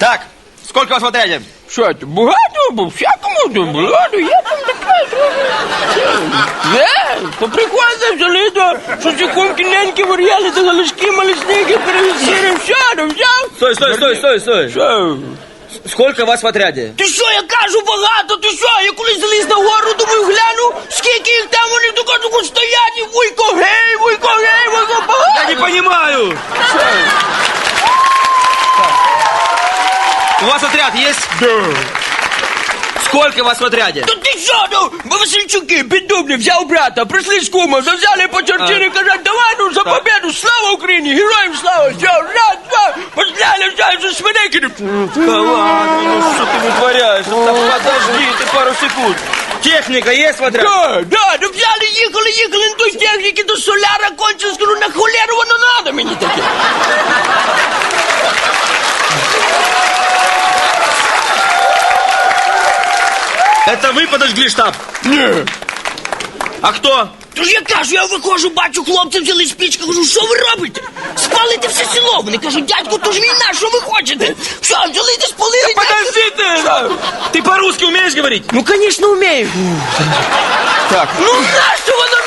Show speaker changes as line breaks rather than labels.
Так, сколько вас в отряде?
Що це, багато? Бо всякому то багато, я там таке. Де? По приколу взяли, то що ці кумки неньки вар'яли, то галишки, малисники, перевесіри, все, то взяв.
Стой, стой, стой, стой, стой.
Що?
Сколько вас в отряде?
Ти що, я кажу багато, ти що? Я колись заліз на гору, думаю, гляну, скільки їх там, вони тако тако стоять, і вуйко гей, вуйко гей,
У вас отряд есть?
Да.
Сколько вас в отряде?
Та ти що, ну, бо Васильчуки, піддубні, взяв брата, прийшли з кума, завзяли по чорчині, кажуть, давай, ну, за победу, слава Україні, героям слава, все, раз, два, постріляли, все, вже свиники.
Да ладно, ну что ты вытворяешь? Ну, так подожди ты пару секунд. Техника есть в отряде?
Да, да, ну взяли, їхали, їхали на той техніки до соляра, кончили, скажу, на
Это вы подожгли штаб?
Ні.
А кто?
Тож я кажу, я виходжу, бачу, хлопці взяли спічку, кажу, що ви робите? Спалите все село. Вони кажуть, дядько, то ж війна, що ви хочете? Що, взяли та спалили?
Подожди ты!
Що?
Ты по-русски умеешь говорить?
Ну, конечно, умею.
Так.
Ну, нащо воно